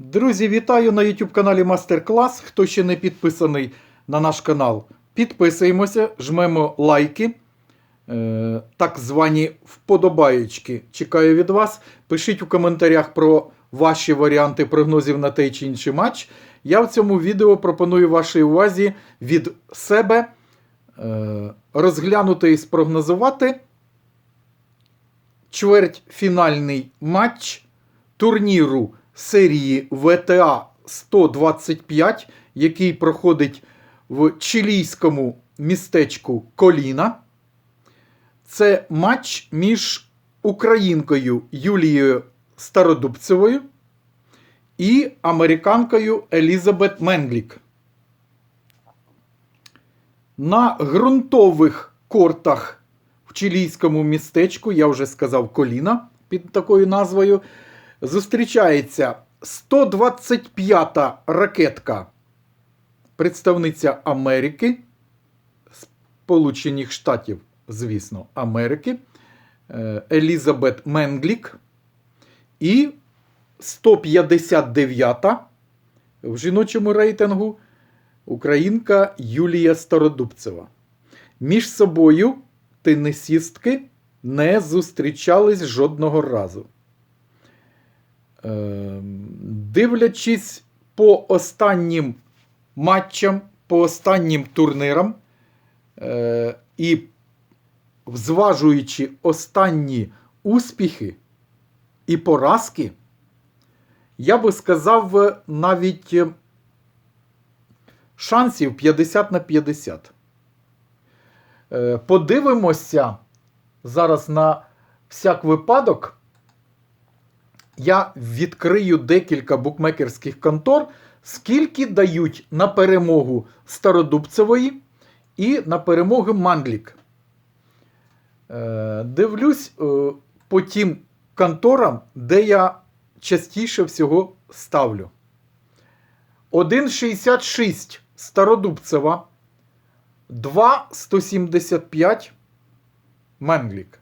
Друзі, вітаю на YouTube каналі Мастер Клас. Хто ще не підписаний на наш канал, підписуємося, жмемо лайки, е, так звані вподобаєчки. Чекаю від вас. Пишіть у коментарях про ваші варіанти прогнозів на той чи інший матч. Я в цьому відео пропоную вашій увазі від себе е, розглянути і спрогнозувати чвертьфінальний матч турніру серії ВТА 125, який проходить в чилійському містечку Коліна. Це матч між українкою Юлією Стародубцевою і американкою Елізабет Менглік. На ґрунтових кортах в чилійському містечку, я вже сказав Коліна під такою назвою, зустрічається 125-та ракетка представниця Америки, Сполучених Штатів, звісно, Америки, е, Елізабет Менглік і 159-та в жіночому рейтингу українка Юлія Стародубцева. Між собою тенісістки не зустрічались жодного разу. Ем, Дивлячись по останнім матчам, по останнім турнірам е, і зважуючи останні успіхи і поразки, я би сказав навіть е, шансів 50 на 50. Е, Подивимося зараз на всяк випадок. Я відкрию декілька букмекерських контор, скільки дають на перемогу Стародубцевої і на перемогу Манглік. Е, Дивлюсь е, по тим конторам, де я частіше всього ставлю. 1,66 Стародубцева, 2,175 Менглік.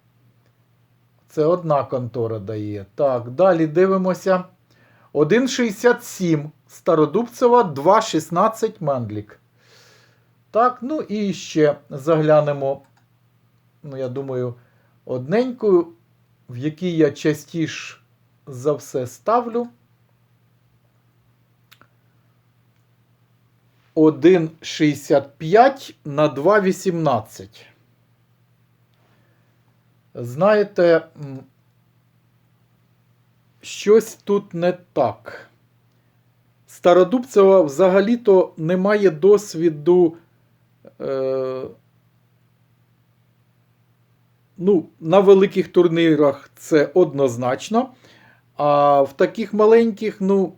Це одна контора дає. Так, далі дивимося. 1,67 Стародубцева, 2,16 Менглік. Так, ну і ще заглянемо, ну, я думаю, одненьку, в якій я частіше за все ставлю. 1,65 на 2,18. Знаєте, щось тут не так. Стародубцева взагалі-то не має досвіду. Е, ну, на великих турнірах це однозначно. А в таких маленьких, ну,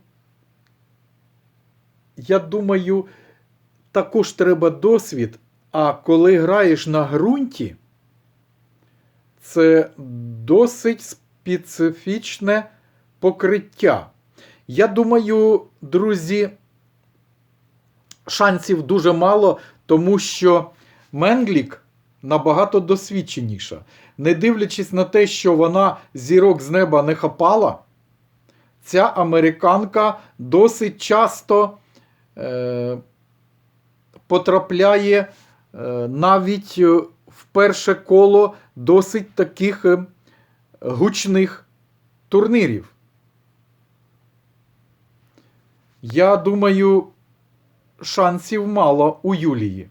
я думаю, також треба досвід. А коли граєш на ґрунті, це досить специфічне покриття. Я думаю, друзі, шансів дуже мало, тому що Менглік набагато досвідченіша. Не дивлячись на те, що вона зірок з неба не хапала, ця американка досить часто е, потрапляє е, навіть е, перше коло досить таких е, гучних турнірів. Я думаю, шансів мало у Юлії.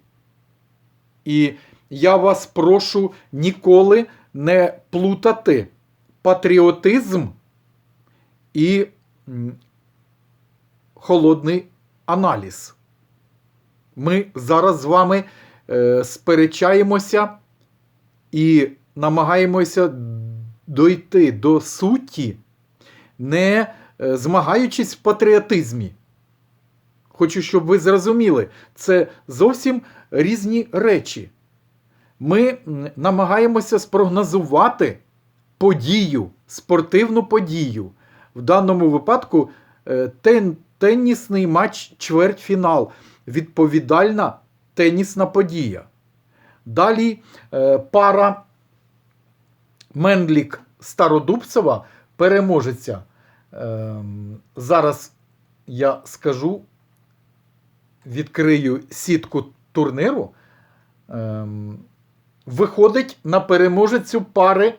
І я вас прошу ніколи не плутати патріотизм і холодний аналіз. Ми зараз з вами е, сперечаємося і намагаємося дойти до суті, не е, змагаючись в патріотизмі. Хочу, щоб ви зрозуміли, це зовсім різні речі. Ми намагаємося спрогнозувати подію, спортивну подію. В даному випадку е, тен, тенісний матч чвертьфінал. Відповідальна тенісна подія. Далі е, пара Мендлік Стародубцева переможеться. Ем, зараз я скажу, відкрию сітку турниру. Ем, виходить на переможецю пари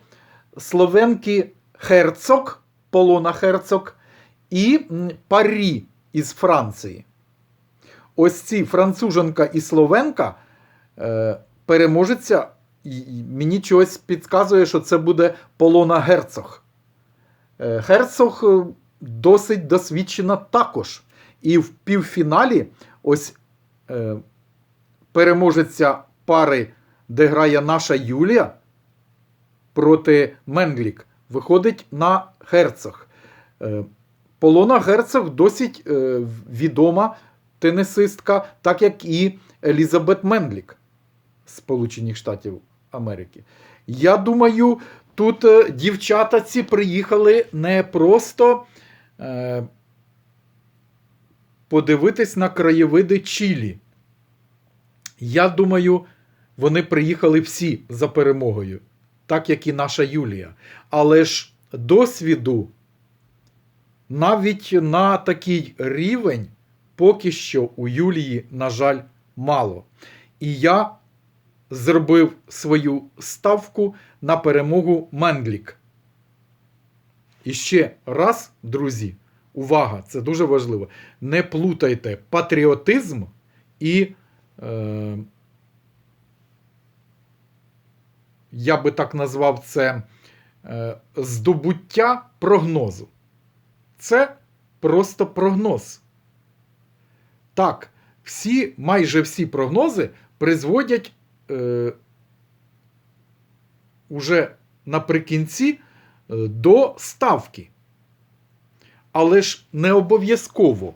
Словенки Херцог, Полона Херцог і Парі із Франції. Ось ці француженка і словенка е, переможеця. Мені чогось підказує, що це буде Полона Герцог. Е, Герцог е, досить досвідчена також. І в півфіналі ось е, переможеця пари, де грає наша Юлія проти Менглік, виходить на Герцог. Е, Полона Герцог досить е, відома тенісистка, так як і Елізабет Менглік Сполучених Штатів Америки. Я думаю, тут е, дівчата ці приїхали не просто е, подивитись на краєвиди Чилі. Я думаю, вони приїхали всі за перемогою, так як і наша Юлія. Але ж досвіду навіть на такий рівень поки що у Юлії, на жаль, мало. І я зробив свою ставку на перемогу Менглік. І ще раз, друзі, увага, це дуже важливо. Не плутайте патріотизм і, е, я би так назвав це, е, здобуття прогнозу. Це просто прогноз. Так, всі, майже всі прогнози призводять е, уже наприкінці е, до ставки. Але ж не обов'язково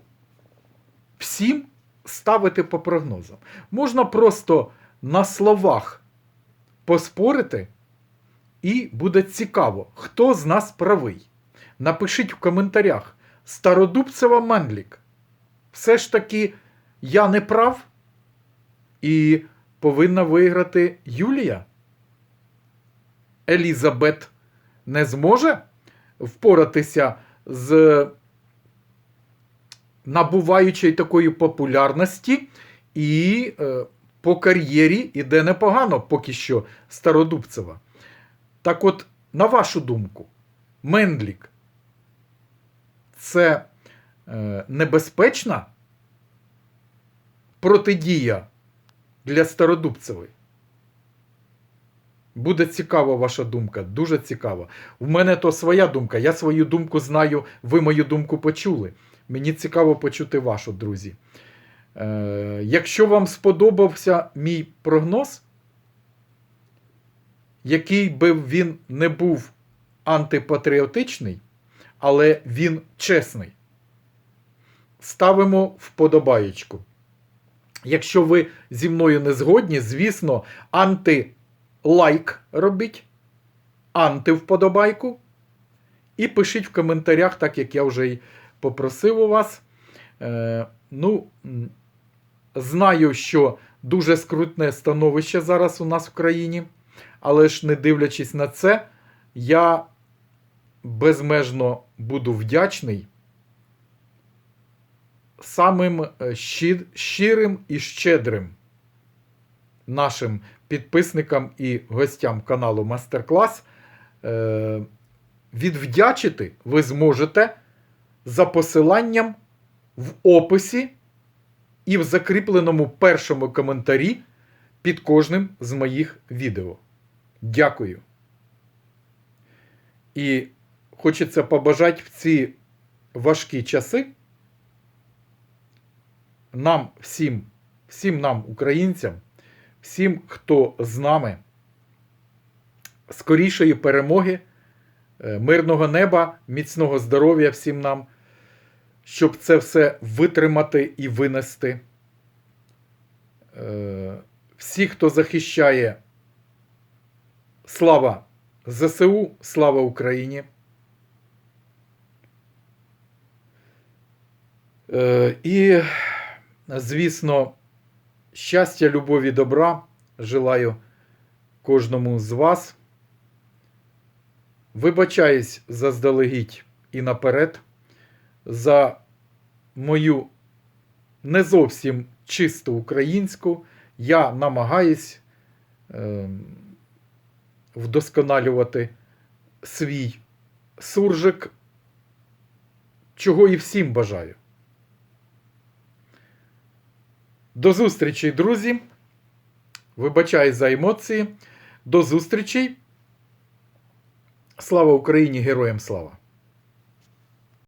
всім ставити по прогнозам. Можна просто на словах поспорити, і буде цікаво, хто з нас правий. Напишіть в коментарях Стародубцева Менлік. Все ж таки я не прав і повинна виграти Юлія. Елізабет не зможе впоратися з набуваючою такої популярності, і е, по кар'єрі іде непогано поки що Стародубцева. Так от, на вашу думку, Мендлік це е, небезпечна протидія для Стародубцевої? Буде цікава ваша думка, дуже цікава. У мене то своя думка. Я свою думку знаю, ви мою думку почули. Мені цікаво почути вашу, друзі. Е, якщо вам сподобався мій прогноз, який би він не був антипатріотичний, але він чесний, ставимо вподобаєчку. Якщо ви зі мною не згодні, звісно, анти-лайк робіть, анти-вподобайку. І пишіть в коментарях, так як я вже й попросив у вас. Е, ну, знаю, що дуже скрутне становище зараз у нас в країні, але ж не дивлячись на це, я безмежно буду вдячний самим е, щирим і щедрим нашим підписникам і гостям каналу Мастер-клас. Е, Відвдячити ви зможете за посиланням в описі і в закріпленому першому коментарі під кожним з моїх відео. Дякую. І хочеться побажати в ці важкі часи нам всім, всім нам, українцям, всім, хто з нами, скорішої перемоги, е, мирного неба, міцного здоров'я всім нам, щоб це все витримати і винести. Е, Всі, хто захищає, слава ЗСУ, слава Україні. Е, І, звісно, щастя, любові, добра желаю кожному з вас. Вибачаюсь заздалегідь і наперед за мою не зовсім чисту українську я намагаюсь е, вдосконалювати свій суржик, чого і всім бажаю. До зустрічі, друзі. Вибачаю за емоції. До зустрічей. Слава Україні! Героям слава!